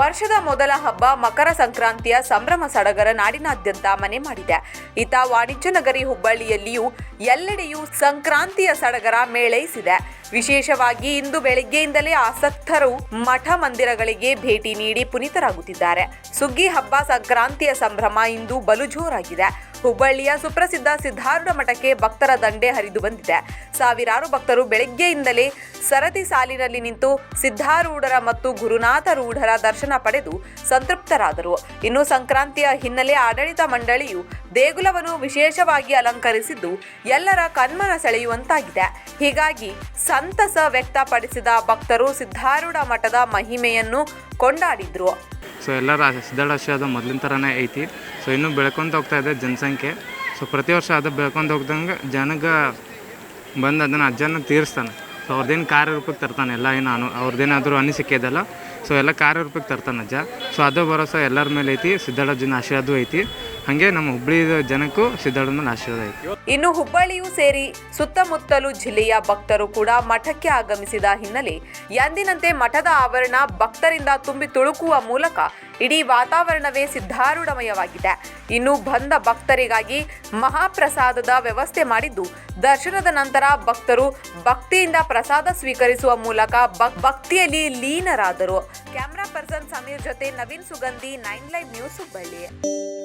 ವರ್ಷದ ಮೊದಲ ಹಬ್ಬ ಮಕರ ಸಂಕ್ರಾಂತಿಯ ಸಂಭ್ರಮ ಸಡಗರ ನಾಡಿನಾದ್ಯಂತ ಮನೆ ಮಾಡಿದೆ. ಇತ ವಾಣಿಜ್ಯ ನಗರಿ ಹುಬ್ಬಳ್ಳಿಯಲ್ಲಿಯೂ ಎಲ್ಲೆಡೆಯೂ ಸಂಕ್ರಾಂತಿಯ ಸಡಗರ ಮೇಳೈಸಿದೆ. ವಿಶೇಷವಾಗಿ ಇಂದು ಬೆಳಗ್ಗೆಯಿಂದಲೇ ಆಸಕ್ತರು ಮಠ ಮಂದಿರಗಳಿಗೆ ಭೇಟಿ ನೀಡಿ ಪುನೀತರಾಗುತ್ತಿದ್ದಾರೆ. ಸುಗ್ಗಿ ಹಬ್ಬ ಸಂಕ್ರಾಂತಿಯ ಸಂಭ್ರಮ ಇಂದು ಬಲು ಜೋರಾಗಿದೆ. ಹುಬ್ಬಳ್ಳಿಯ ಸುಪ್ರಸಿದ್ಧ ಸಿದ್ಧಾರೂಢ ಮಠಕ್ಕೆ ಭಕ್ತರ ದಂಡೆ ಹರಿದು ಬಂದಿದೆ. ಸಾವಿರಾರು ಭಕ್ತರು ಬೆಳಗ್ಗೆಯಿಂದಲೇ ಸರತಿ ಸಾಲಿನಲ್ಲಿ ನಿಂತು ಸಿದ್ಧಾರೂಢರ ಮತ್ತು ಗುರುನಾಥ ರೂಢರ ದರ್ಶನ ಪಡೆದು ಸಂತೃಪ್ತರಾದರು. ಇನ್ನು ಸಂಕ್ರಾಂತಿಯ ಹಿನ್ನೆಲೆ ಆಡಳಿತ ಮಂಡಳಿಯು ದೇಗುಲವನ್ನು ವಿಶೇಷವಾಗಿ ಅಲಂಕರಿಸಿದ್ದು, ಎಲ್ಲರ ಕಣ್ಮನ ಸೆಳೆಯುವಂತಾಗಿದೆ. ಹೀಗಾಗಿ ಸಂತಸ ವ್ಯಕ್ತಪಡಿಸಿದ ಭಕ್ತರು ಸಿದ್ಧಾರೂಢ ಮಠದ ಮಹಿಮೆಯನ್ನು ಕೊಂಡಾಡಿದ್ರು. ಸೊ ಎಲ್ಲರ ಸಿದ್ಧಾಳಾಶ್ರಯದ ಮೊದಲಿನ ಥರನೇ ಐತಿ. ಸೊ ಇನ್ನೂ ಬೆಳ್ಕೊಂತ ಹೋಗ್ತಾ ಇದೆ ಜನಸಂಖ್ಯೆ. ಸೊ ಪ್ರತಿ ವರ್ಷ ಅದು ಬೆಳ್ಕೊಂತ ಹೋಗ್ದಂಗೆ ಜನಗೆ ಬಂದು ಅದನ್ನು ಅಜ್ಜನ ತೀರಿಸ್ತಾನೆ. ಸೊ ಅವ್ರದ್ದೇನು ಕಾರ್ಯರೂಪಕ್ಕೆ ತರ್ತಾನೆ. ಎಲ್ಲ ಏನು ಅನು ಅವ್ರದ್ದೇನಾದರೂ ಅನಿಸಿಕೆ ಇದೆಲ್ಲ ಸೊ ಎಲ್ಲ ಕಾರ್ಯರೂಪಕ್ಕೆ ತರ್ತಾನೆ ಅಜ್ಜ. ಸೊ ಅದು ಭರೋಸಾ ಎಲ್ಲರ ಮೇಲೆ ಐತಿ. ಸಿದ್ಧಾಳಜ್ಜನ ಆಶೀರ್ವಾದ ಐತಿ. ಹಾಗೆ ನಮ್ಮ ಹುಬ್ಬಳ್ಳಿ ಜನಕ್ಕೂ ಸಿದ್ಧಾರ್ಥ ಆಶೀರ್ವಾದ ಆಯ್ತು ಇನ್ನು ಹುಬ್ಬಳ್ಳಿಯೂ ಸೇರಿ ಸುತ್ತಮುತ್ತಲು ಜಿಲ್ಲೆಯ ಭಕ್ತರು ಕೂಡ ಮಠಕ್ಕೆ ಆಗಮಿಸಿದ ಹಿನ್ನೆಲೆ ಎಂದಿನಂತೆ ಮಠದ ಆವರಣ ಭಕ್ತರಿಂದ ತುಂಬಿ ತುಳುಕುವ ಮೂಲಕ ಇಡೀ ವಾತಾವರಣವೇ ಸಿದ್ಧಾರೂಢಮಯವಾಗಿದೆ. ಇನ್ನು ಬಂದ ಭಕ್ತರಿಗಾಗಿ ಮಹಾಪ್ರಸಾದದ ವ್ಯವಸ್ಥೆ ಮಾಡಿದ್ದು, ದರ್ಶನದ ನಂತರ ಭಕ್ತರು ಭಕ್ತಿಯಿಂದ ಪ್ರಸಾದ ಸ್ವೀಕರಿಸುವ ಮೂಲಕ ಭಕ್- ಭಕ್ತಿಯಲ್ಲಿ ಲೀನರಾದರು. ಕ್ಯಾಮರಾ ಪರ್ಸನ್ ಸಮೀರ್ ಜೊತೆ Naveen Sugandhi, nine live news Hubballi.